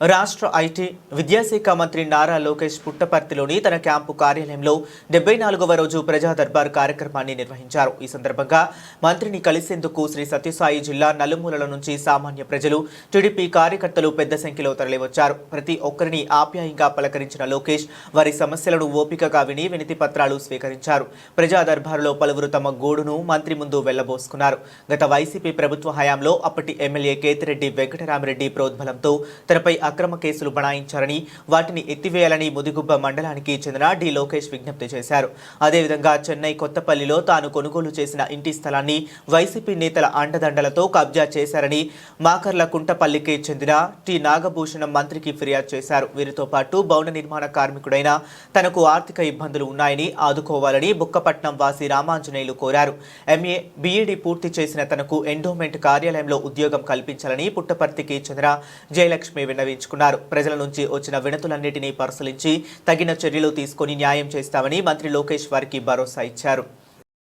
రాష్ట్ర ఐటీ విద్యాశాఖ మంత్రి నారా లోకేష్ పుట్టపర్తిలోని తన క్యాంపు కార్యాలయంలో డెబ్బై నాలుగవ రోజు ప్రజా దర్బార్ కార్యక్రమాన్ని నిర్వహించారు. ఈ సందర్భంగా మంత్రిని కలిసేందుకు శ్రీ సత్యసాయి జిల్లా నలుమూలల నుంచి సామాన్య ప్రజలు టీడీపీ కార్యకర్తలు పెద్ద సంఖ్యలో తరలివచ్చారు. ప్రతి ఒక్కరిని ఆప్యాయంగా పలకరించిన లోకేష్ వారి సమస్యలను ఓపికగా విని వినతి పత్రాలు స్వీకరించారు. ప్రజా దర్బారులో పలువురు తమ గూడును మంత్రి ముందు వెళ్ళబోసుకున్నారు. గత వైసీపీ ప్రభుత్వ హయాంలో అప్పటి ఎమ్మెల్యే కేతిరెడ్డి వెంకటరామిరెడ్డి ప్రోద్బలంతో తనపై అక్రమ కేసులు బనాయించారని వాటిని ఎత్తివేయాలని ముదిగుబ్బ మండలానికి చెందిన డి. లోకేష్ విజ్ఞప్తి చేశారు. అదేవిధంగా చెన్నై కొత్తపల్లిలో తాను కొనుగోలు చేసిన ఇంటి స్థలాన్ని వైసీపీ నేతల అండదండలతో కబ్జా చేశారని మాకర్ల కుంటపల్లికి చెందిన టి. నాగభూషణం మంత్రికి ఫిర్యాదు చేశారు. వీరితో పాటు భవన నిర్మాణ కార్మికుడైన తనకు ఆర్థిక ఇబ్బందులు ఉన్నాయని ఆదుకోవాలని బుక్కపట్నం వాసి రామాంజనేయులు కోరారు. ఎంఏ బీఈడీ పూర్తి చేసిన తనకు ఎండోమెంట్ కార్యాలయంలో ఉద్యోగం కల్పించాలని పుట్టపర్తికి చెందిన జయలక్ష్మి నిర్ణయించుకున్నారు ప్రజల నుంచి వచ్చిన వినతులన్నింటినీ పరిశీలించి తగిన చర్యలు తీసుకొని న్యాయం చేస్తామని మంత్రి లోకేష్ వారికి భరోసా ఇచ్చారు.